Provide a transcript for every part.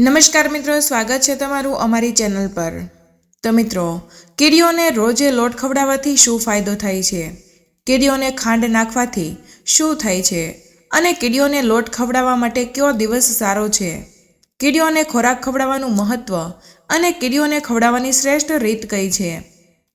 નમસ્કાર મિત્રો, સ્વાગત છે તમારું અમારી ચેનલ પર. તો મિત્રો, કીડીઓને રોજે લોટ ખવડાવવાથી શું ફાયદો થાય છે? કીડીઓને ખાંડ નાખવાથી શું થાય છે? અને કીડીઓને લોટ ખવડાવવા માટે કયો દિવસ સારો છે? કીડીઓને ખોરાક ખવડાવવાનું મહત્ત્વ અને કીડીઓને ખવડાવવાની શ્રેષ્ઠ રીત કઈ છે?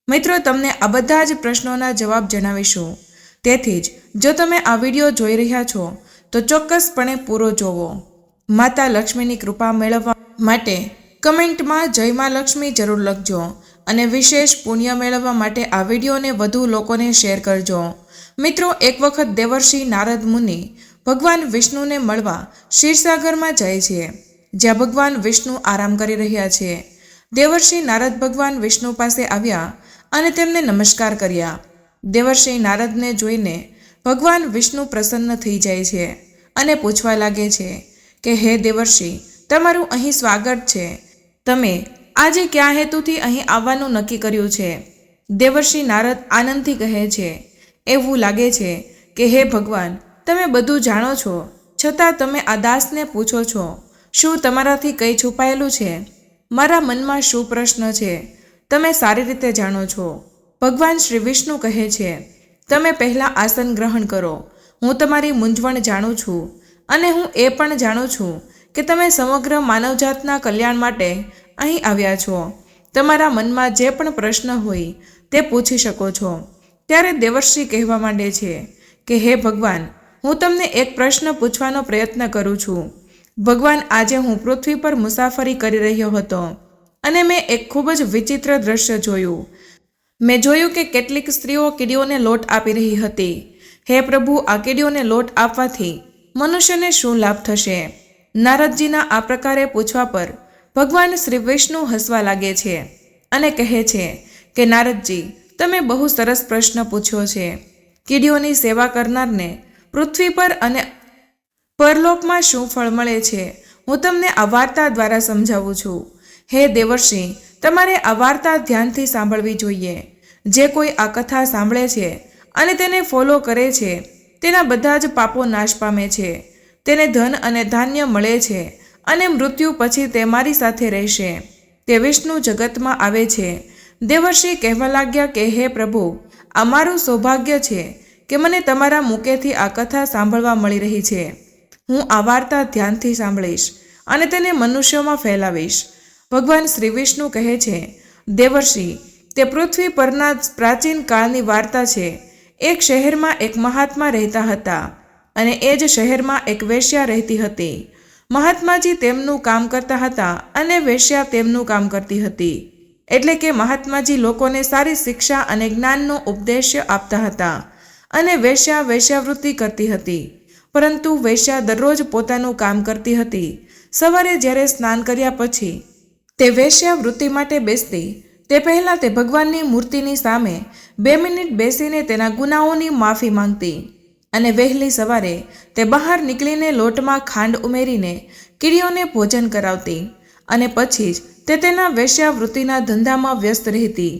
મિત્રો, તમને આ બધા જ પ્રશ્નોના જવાબ જણાવીશું. તેથી જ, જો તમે આ વીડિયો જોઈ રહ્યા છો, તો ચોક્કસપણે પૂરો જોવો. માતા લક્ષ્મીની કૃપા મેળવવા માટે કમેન્ટમાં જય મા લક્ષ્મી જરૂર લખજો અને વિશેષ પુણ્ય મેળવવા માટે આ વિડીયોને વધુ લોકોને શેર કરજો. મિત્રો, એક વખત દેવર્ષિ નારદ મુનિ ભગવાન વિષ્ણુને મળવા ક્ષીરસાગરમાં જાય છે, જ્યાં ભગવાન વિષ્ણુ આરામ કરી રહ્યા છે. દેવર્ષિ નારદ ભગવાન વિષ્ણુ પાસે આવ્યા અને તેમને નમસ્કાર કર્યા. દેવર્ષિ નારદને જોઈને ભગવાન વિષ્ણુ પ્રસન્ન થઈ જાય છે અને પૂછવા લાગે છે કે હે દેવર્ષિ, તમારું અહીં સ્વાગત છે. તમે આજે કયા હેતુથી અહીં આવવાનું નક્કી કર્યું છે? દેવર્ષિ નારદ આનંદથી કહે છે, એવું લાગે છે કે હે ભગવાન, તમે બધું જાણો છો. છતાં તમે આ દાસને પૂછો છો, શું તમારાથી કંઈ છુપાયેલું છે? મારા મનમાં શું પ્રશ્ન છે? તમે સારી રીતે જાણો છો. ભગવાન શ્રી વિષ્ણુ કહે છે, તમે પહેલાં આસન ગ્રહણ કરો. હું તમારી મૂંઝવણ જાણું છું. અને હું એ પણ જાણું છું કે તમે સમગ્ર માનવજાતના કલ્યાણ માટે અહીં આવ્યા છો. તમારા મનમાં જે પણ પ્રશ્ન હોય તે પૂછી શકો છો. ત્યારે દેવર્ષિ કહેવા માંડે છે કે, હે ભગવાન, હું તમને એક પ્રશ્ન પૂછવાનો પ્રયત્ન કરું છું. ભગવાન, આજે હું પૃથ્વી પર મુસાફરી કરી રહ્યો હતો અને મેં એક ખૂબ જ વિચિત્ર દ્રશ્ય જોયું. મેં જોયું કે કેટલીક સ્ત્રીઓ કીડીઓને લોટ આપી રહી હતી. હે પ્રભુ, આ કીડીઓને લોટ આપવાથી મનુષ્યને શું લાભ થશે? નારદજીના આ પ્રકારે પૂછવા પર ભગવાન શ્રી વિષ્ણુ હસવા લાગે છે અને કહે છે કે, નારદજી, તમે બહુ સરસ પ્રશ્ન પૂછ્યો છે. કીડીઓની સેવા કરનારને પૃથ્વી પર અને પરલોકમાં શું ફળ મળે છે? હું તમને આ વાર્તા દ્વારા સમજાવું છું. હે દેવર્ષિ, તમારે આ વાર્તા ધ્યાનથી સાંભળવી જોઈએ. જે કોઈ આ કથા સાંભળે છે અને તેને ફોલો કરે છે તેના બધા જ પાપો નાશ પામે છે. તેને ધન અને ધાન્ય મળે છે અને મૃત્યુ પછી તે મારી સાથે રહેશે. તે વિષ્ણુ જગતમાં આવે છે. દેવર્ષિ કહેવા લાગ્યા કે, હે પ્રભુ, આ મારું સૌભાગ્ય છે કે મને તમારા મુકેથી આ કથા સાંભળવા મળી રહી છે. હું આ વાર્તા ધ્યાનથી સાંભળીશ અને તેને મનુષ્યોમાં ફેલાવીશ. ભગવાન શ્રી વિષ્ણુ કહે છે, દેવર્ષિ, તે પૃથ્વી પરના પ્રાચીન કાળની વાર્તા છે. એક શહેરમાં એક મહાત્મા રહેતા હતા અને એ જ શહેરમાં એક વેશ્યા રહેતી હતી. મહાત્માજી તેમનું કામ કરતા હતા અને વેશ્યા તેમનું કામ કરતી હતી. એટલે કે મહાત્માજી લોકોને સારી શિક્ષા અને જ્ઞાનનો ઉપદેશ આપતા હતા અને વેશ્યા વેશ્યાવૃત્તિ કરતી હતી. પરંતુ વેશ્યા દરરોજ પોતાનું કામ કરતી હતી. સવારે જ્યારે સ્નાન કર્યા પછી તે વેશ્યાવૃત્તિ માટે બેસતી તે પહેલાં તે ભગવાનની મૂર્તિની સામે બે મિનિટ બેસીને તેના ગુનાઓની માફી માંગતી અને વહેલી સવારે તે બહાર નીકળીને લોટમાં ખાંડ ઉમેરીને કીડીઓને ભોજન કરાવતી અને પછી જ તે તેના વેશ્યાવૃત્તિના ધંધામાં વ્યસ્ત રહેતી.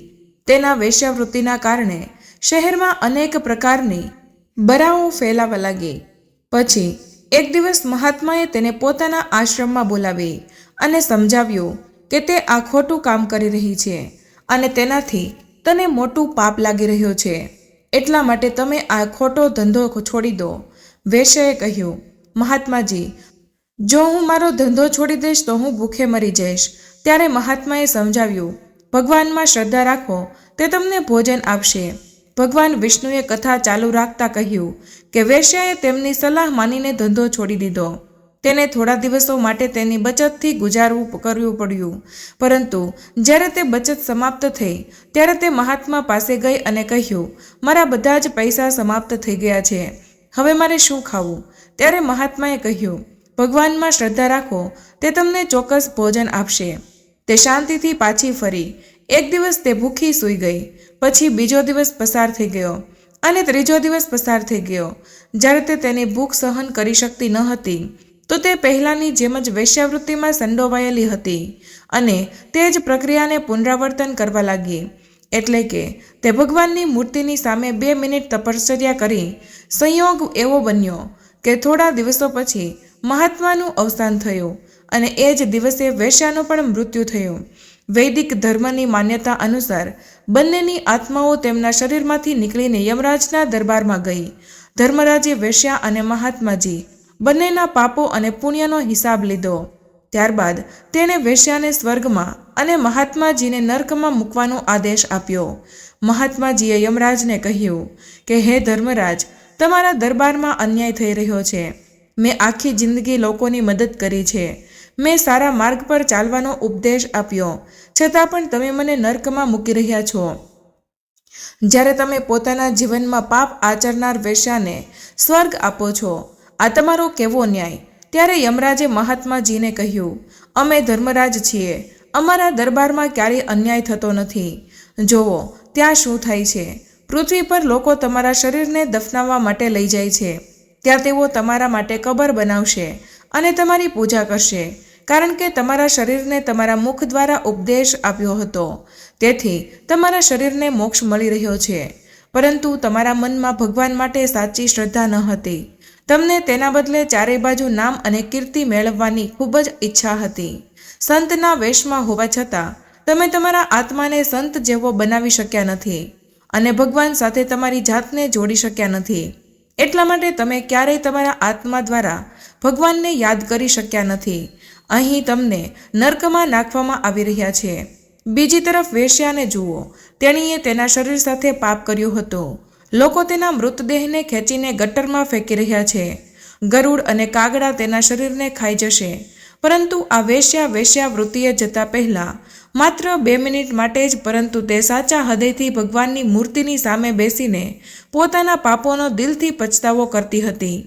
તેના વેશ્યાવૃત્તિના કારણે શહેરમાં અનેક પ્રકારની બરાઓ ફેલાવા લાગી. પછી એક દિવસ મહાત્માએ તેને પોતાના આશ્રમમાં બોલાવી અને સમજાવ્યું કે તે આ ખોટું કામ કરી રહી છે અને તેનાથી તને મોટું પાપ લાગી રહ્યો છે. એટલા માટે તમે આ ખોટો ધંધો છોડી દો. વેશ્યાએ કહ્યું, મહાત્માજી, જો હું મારો ધંધો છોડી દઈશ તો હું ભૂખે મરી જઈશ. ત્યારે મહાત્માએ સમજાવ્યું, ભગવાનમાં શ્રદ્ધા રાખો, તે તમને ભોજન આપશે. ભગવાન વિષ્ણુએ કથા ચાલુ રાખતા કહ્યું કે વેશ્યાએ તેમની સલાહ માનીને ધંધો છોડી દીધો. તેને થોડા દિવસો માટે તેની બચતથી ગુજારવું કરવું પડ્યું. પરંતુ જ્યારે તે બચત સમાપ્ત થઈ, ત્યારે તે મહાત્મા પાસે ગઈ અને કહ્યું, મારા બધા જ પૈસા સમાપ્ત થઈ ગયા છે. હવે મારે શું ખાવું? ત્યારે મહાત્માએ કહ્યું, ભગવાનમાં શ્રદ્ધા રાખો, તે તમને ચોક્કસ ભોજન આપશે. તે શાંતિથી પાછી ફરી. એક દિવસ તે ભૂખી સૂઈ ગઈ, પછી બીજો દિવસ પસાર થઈ ગયો અને ત્રીજો દિવસ પસાર થઈ ગયો. જ્યારે તે તેની ભૂખ સહન કરી શકતી ન હતી તો તે પહેલાંની જેમ જ વેશ્યાવૃત્તિમાં સંડોવાયેલી હતી અને તે જ પ્રક્રિયાને પુનરાવર્તન કરવા લાગી. એટલે કે, તે ભગવાનની મૂર્તિની સામે બે મિનિટ તપશ્ચર્યા કરી સંયોગ એવો બન્યો કે થોડા દિવસો પછી મહાત્માનું અવસાન થયું અને એ જ દિવસે વેશ્યાનું પણ મૃત્યુ થયું. વૈદિક ધર્મની માન્યતા અનુસાર બંનેની આત્માઓ તેમના શરીરમાંથી નીકળીને યમરાજના દરબારમાં ગઈ. ધર્મરાજે વેશ્યા અને મહાત્માજી બંનેના પાપો અને પુણ્યનો હિસાબ લીધો. ત્યારબાદ તેણે વેશ્યાને સ્વર્ગમાં અને મહાત્માજીને નર્કમાં મૂકવાનો આદેશ આપ્યો. મહાત્માજીએ યમરાજને કહ્યું કે, હે ધર્મરાજ, તમારા દરબારમાં અન્યાય થઈ રહ્યો છે. મેં આખી જિંદગી લોકોની મદદ કરી છે. મેં સારા માર્ગ પર ચાલવાનો ઉપદેશ આપ્યો. છતાં પણ તમે મને નર્કમાં મૂકી રહ્યા છો. જ્યારે તમે પોતાના જીવનમાં પાપ આચરનાર વેશ્યાને સ્વર્ગ આપો છો આ તમારો કેવો ન્યાય? ત્યારે યમરાજે મહાત્માજીને કહ્યું, અમે ધર્મરાજ છીએ. અમારા દરબારમાં ક્યારેય અન્યાય થતો નથી. જુઓ ત્યાં શું થાય છે? પૃથ્વી પર લોકો તમારા શરીરને દફનાવવા માટે લઈ જાય છે. ત્યાં તેઓ તમારા માટે કબર બનાવશે અને તમારી પૂજા કરશે, કારણ કે તમારા શરીરને તમારા મુખ દ્વારા ઉપદેશ આપ્યો હતો. તેથી તમારા શરીરને મોક્ષ મળી રહ્યો છે. પરંતુ તમારા મનમાં ભગવાન માટે સાચી શ્રદ્ધા ન હતી. તમને તેના બદલે ચારે બાજુ નામ અને કીર્તિ મેળવવાની ખૂબ જ ઈચ્છા હતી. સંતના વેશમાં હોવા છતાં, તમે તમારા આત્માને સંત જેવો બનાવી શક્યા નથી અને ભગવાન સાથે તમારી જાતને જોડી શક્યા નથી. એટલા માટે તમે ક્યારેય તમારા આત્મા દ્વારા ભગવાનને યાદ કરી શક્યા નથી. અહીં તમને નર્કમાં નાખવામાં આવી રહ્યા છે. બીજી તરફ વેશ્યાને જુઓ, તેણીએ તેના શરીર સાથે પાપ કર્યું હતું. લોકો તેના મૃતદેહને ખેંચીને ગટરમાં ફેંકી રહ્યા છે. ગરુડ અને કાગડા તેના શરીરને ખાઈ જશે. પરંતુ આ વેશ્યા વેશ્યા વૃત્તિએ જતા પહેલાં માત્ર બે મિનિટ માટે જ પરંતુ તે સાચા હૃદયથી ભગવાનની મૂર્તિની સામે બેસીને પોતાના પાપોનો દિલથી પછતાવો કરતી હતી.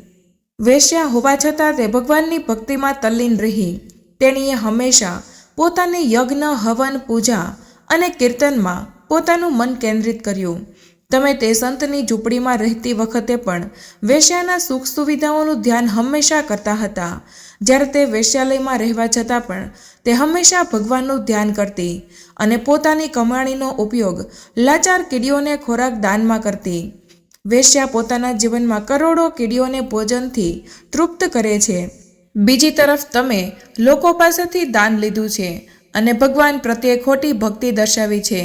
વેશ્યા હોવા છતાં તે ભગવાનની ભક્તિમાં તલ્લીન રહી. તેણીએ હંમેશા પોતાની યજ્ઞ, હવન, પૂજા અને કીર્તનમાં પોતાનું મન કેન્દ્રિત કર્યું. તમે તે સંતની ઝૂંપડીમાં રહેતી વખતે પણ વેશ્યાના સુખ સુવિધાઓનું ધ્યાન હંમેશા કરતા હતા. જ્યારે તે વેશ્યાલયમાં રહેવા છતાં પણ તે હંમેશા ભગવાનનું ધ્યાન કરતી અને પોતાની કમાણીનો ઉપયોગ લાચાર કીડીઓને ખોરાક દાનમાં કરતી. વેશ્યા પોતાના જીવનમાં કરોડો કીડીઓને ભોજનથી તૃપ્ત કરે છે. બીજી તરફ તમે લોકો પાસેથી દાન લીધું છે અને ભગવાન પ્રત્યે ખોટી ભક્તિ દર્શાવી છે.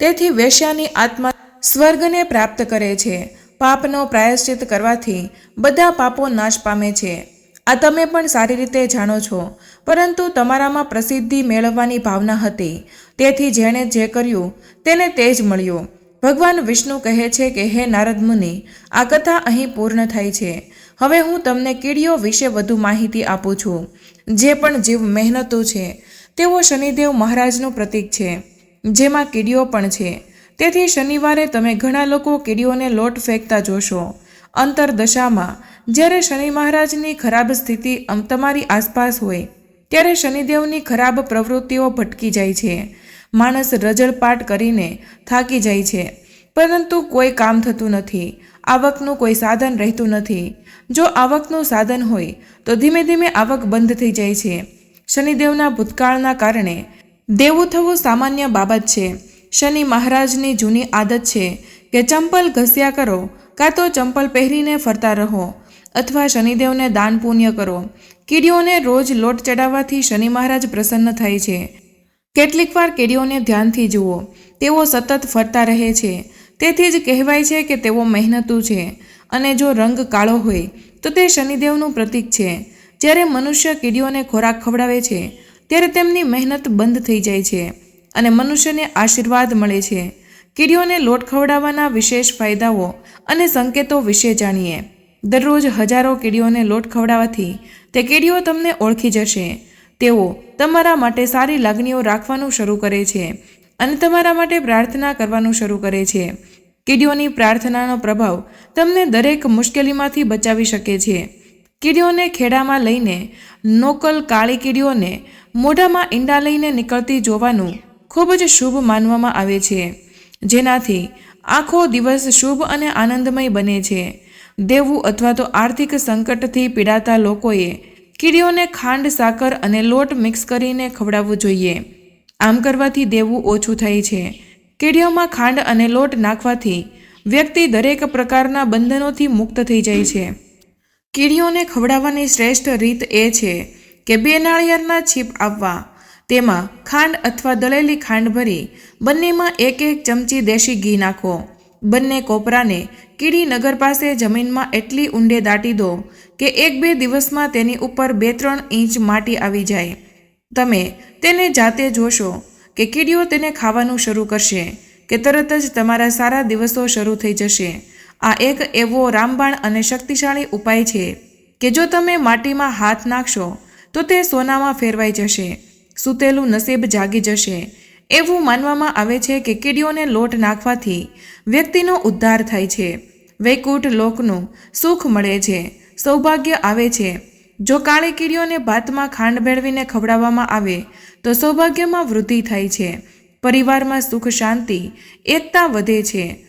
તેથી વેશ્યાની આત્મા સ્વર્ગને પ્રાપ્ત કરે છે. પાપનો પ્રાયશ્ચિત કરવાથી બધા પાપો નાશ પામે છે. આ તમે પણ સારી રીતે જાણો છો. પરંતુ તમારામાં પ્રસિદ્ધિ મેળવવાની ભાવના હતી. તેથી જેણે જે કર્યું, તેને તે જ મળ્યું. ભગવાન વિષ્ણુ કહે છે કે, હે નારદ મુનિ, આ કથા અહીં પૂર્ણ થાય છે. હવે હું તમને કીડીઓ વિશે વધુ માહિતી આપું છું. જે પણ જીવ મહેનતુ છે, તેઓ શનિદેવ મહારાજનું પ્રતીક છે. જેમાં કીડીઓ પણ છે. તેથી શનિવારે તમે ઘણા લોકો કીડીઓને લોટ ફેંકતા જોશો. અંતરદશામાં, જ્યારે શનિ મહારાજની ખરાબ સ્થિતિ તમારી આસપાસ હોય, ત્યારે શનિદેવની ખરાબ પ્રવૃત્તિઓ ભટકી જાય છે. માણસ રજળપાટ કરીને થાકી જાય છે. પરંતુ કોઈ કામ થતું નથી. આવકનું કોઈ સાધન રહેતું નથી. જો આવકનું સાધન હોય, તો ધીમે ધીમે આવક બંધ થઈ જાય છે. શનિદેવના ભૂતકાળના કારણે દેવું થવું સામાન્ય બાબત છે. શનિ મહારાજની જૂની આદત છે કે ચંપલ ઘસ્યા કરો કાં તો ચંપલ પહેરીને ફરતા રહો અથવા શનિદેવને દાન પુણ્ય કરો. કીડીઓને રોજ લોટ ચડાવવાથી શનિ મહારાજ પ્રસન્ન થાય છે. કેટલીક વાર કીડીઓને ધ્યાનથી જુઓ. તેઓ સતત ફરતા રહે છે. તેથી જ કહેવાય છે કે તેઓ મહેનતુ છે અને જો રંગ કાળો હોય, તો તે શનિદેવનું પ્રતીક છે. જ્યારે મનુષ્ય કીડીઓને ખોરાક ખવડાવે છે, ત્યારે તેમની મહેનત બંધ થઈ જાય છે. અને મનુષ્યને આશીર્વાદ મળે છે. કીડીઓને લોટ ખવડાવવાના વિશેષ ફાયદાઓ અને સંકેતો વિશે જાણીએ. દરરોજ હજારો કીડીઓને લોટ ખવડાવવાથી તે કીડીઓ તમને ઓળખી જશે. તેઓ તમારા માટે સારી લાગણીઓ રાખવાનું શરૂ કરે છે અને તમારા માટે પ્રાર્થના કરવાનું શરૂ કરે છે. કીડીઓની પ્રાર્થનાનો પ્રભાવ તમને દરેક મુશ્કેલીમાંથી બચાવી શકે છે. કીડીઓને ખેડામાં લઈને નોકલ કાળી કીડીઓને મોઢામાં ઈંડા લઈને નીકળતી જોવાનું ખૂબ જ શુભ માનવામાં આવે છે. જેનાથી આખો દિવસ શુભ અને આનંદમય બને છે. દેવું અથવા તો આર્થિક સંકટથી પીડાતા લોકોએ કીડીઓને ખાંડ, સાકર અને લોટ મિક્સ કરીને ખવડાવવું જોઈએ. આમ કરવાથી દેવું ઓછું થાય છે. કીડીઓમાં ખાંડ અને લોટ નાખવાથી વ્યક્તિ દરેક પ્રકારના બંધનોથી મુક્ત થઈ જાય છે. કીડીઓને ખવડાવવાની શ્રેષ્ઠ રીત એ છે કે બે નાળિયેરના છીપ આવવા. તેમાં ખાંડ અથવા દળેલી ખાંડ ભરી બંનેમાં એક એક ચમચી દેશી ઘી નાખો. બંને કોપરાને કીડી નગર પાસે જમીનમાં એટલી ઊંડે દાટી દો કે એક બે દિવસમાં તેની ઉપર બે ત્રણ ઇંચ માટી આવી જાય. તમે તેને જાતે જોશો કે કીડીઓ તેને ખાવાનું શરૂ કરશે કે તરત જ તમારા સારા દિવસો શરૂ થઈ જશે. આ એક એવો રામબાણ અને શક્તિશાળી ઉપાય છે કે જો તમે માટીમાં હાથ નાખશો તો તે સોનામાં ફેરવાઈ જશે. સૂતેલું નસીબ જાગી જશે. એવું માનવામાં આવે છે કે કીડીઓને લોટ નાખવાથી વ્યક્તિનો ઉદ્ધાર થાય છે. વૈકુંઠ લોકનું સુખ મળે છે. સૌભાગ્ય આવે છે. જો કાળી કીડીઓને ભાતમાં ખાંડ ભેળવીને ખવડાવવામાં આવે, તો સૌભાગ્યમાં વૃદ્ધિ થાય છે. પરિવારમાં સુખ શાંતિ, એકતા વધે છે.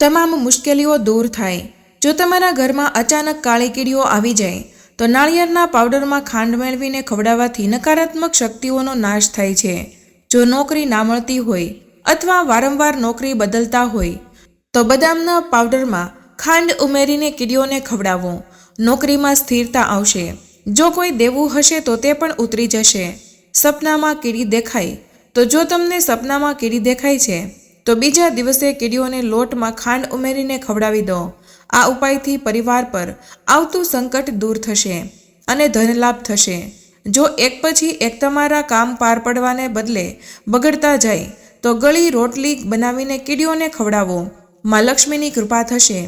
તમામ મુશ્કેલીઓ દૂર થાય. જો તમારા ઘરમાં અચાનક કાળી કીડીઓ આવી જાય તો નાળિયેરના પાવડરમાં ખાંડ મેળવીને ખવડાવવાથી નકારાત્મક શક્તિઓનો નાશ થાય છે. જો નોકરી ના મળતી હોય અથવા વારંવાર નોકરી બદલતા હોય, તો બદામના પાવડરમાં ખાંડ ઉમેરીને કીડીઓને ખવડાવો. નોકરીમાં સ્થિરતા આવશે. જો કોઈ દેવું હશે તો તે પણ ઉતરી જશે. સપનામાં કીડી દેખાય. તો જો તમને સપનામાં કીડી દેખાય છે, તો બીજા દિવસે કીડીઓને લોટમાં ખાંડ ઉમેરીને ખવડાવી દો. આ ઉપાયથી પરિવાર પર આવતું સંકટ દૂર થશે અને ધનલાભ થશે. જો એક પછી એક તમારા કામ પાર પડવાને બદલે બગડતા જાય, તો ગળી રોટલી બનાવીને કીડીઓને ખવડાવો. માં લક્ષ્મીની કૃપા થશે.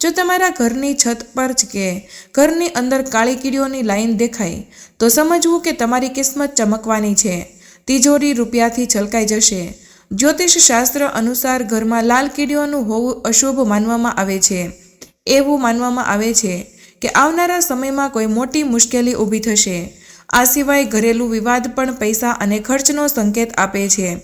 જો તમારા ઘરની છત પર જ કે ઘરની અંદર કાળી કીડીઓની લાઈન દેખાય, તો સમજવું કે તમારી કિસ્મત ચમકવાની છે. તિજોરી રૂપિયાથી છલકાઈ જશે. જ્યોતિષ શાસ્ત્ર અનુસાર ઘરમાં લાલ કીડીઓનું હોવું અશુભ માનવામાં આવે છે. એવું માનવામાં આવે છે કે આવનારા સમયમાં કોઈ મોટી મુશ્કેલી ઊભી થશે. આ સિવાય ઘરેલું વિવાદ પણ પૈસા અને ખર્ચનો સંકેત આપે છે.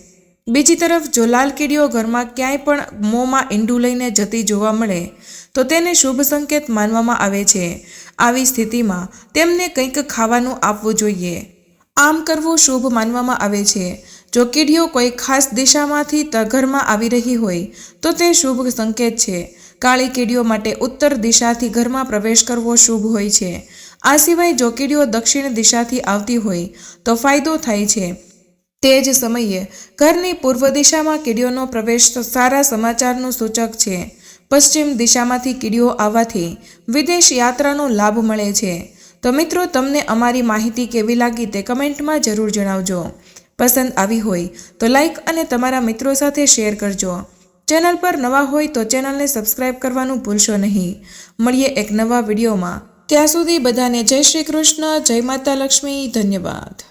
બીજી તરફ, જો લાલ કીડીઓ ઘરમાં ક્યાંય પણ મોંમાં ઈંડું લઈને જતી જોવા મળે, તો તેને શુભ સંકેત માનવામાં આવે છે. આવી સ્થિતિમાં તેમને કંઈક ખાવાનું આપવું જોઈએ. આમ કરવું શુભ માનવામાં આવે છે. જો કીડીઓ કોઈ ખાસ દિશામાંથી ઘરમાં આવી રહી હોય, તો તે શુભ સંકેત છે. કાળી કીડીઓ માટે ઉત્તર દિશાથી ઘરમાં પ્રવેશ કરવો શુભ હોય છે. આ સિવાય જો કીડીઓ દક્ષિણ દિશાથી આવતી હોય, તો ફાયદો થાય છે. તે જ સમયે ઘરની પૂર્વ દિશામાં કીડીઓનો પ્રવેશ તો સારા સમાચારનું સૂચક છે. પશ્ચિમ દિશામાંથી કીડીઓ આવવાથી વિદેશ યાત્રાનો લાભ મળે છે. તો મિત્રો, તમને અમારી માહિતી કેવી લાગી તે કમેન્ટમાં જરૂર જણાવજો. પસંદ આવી હોય તો લાઈક અને તમારા મિત્રો સાથે શેર કરજો. ચેનલ પર નવા હોય તો ચેનલને સબસ્ક્રાઇબ કરવાનું ભૂલશો નહીં. મળીએ એક નવા વિડીયોમાં. ત્યાં સુધી બધાને જય શ્રી કૃષ્ણ, જય માતા લક્ષ્મી, ધન્યવાદ.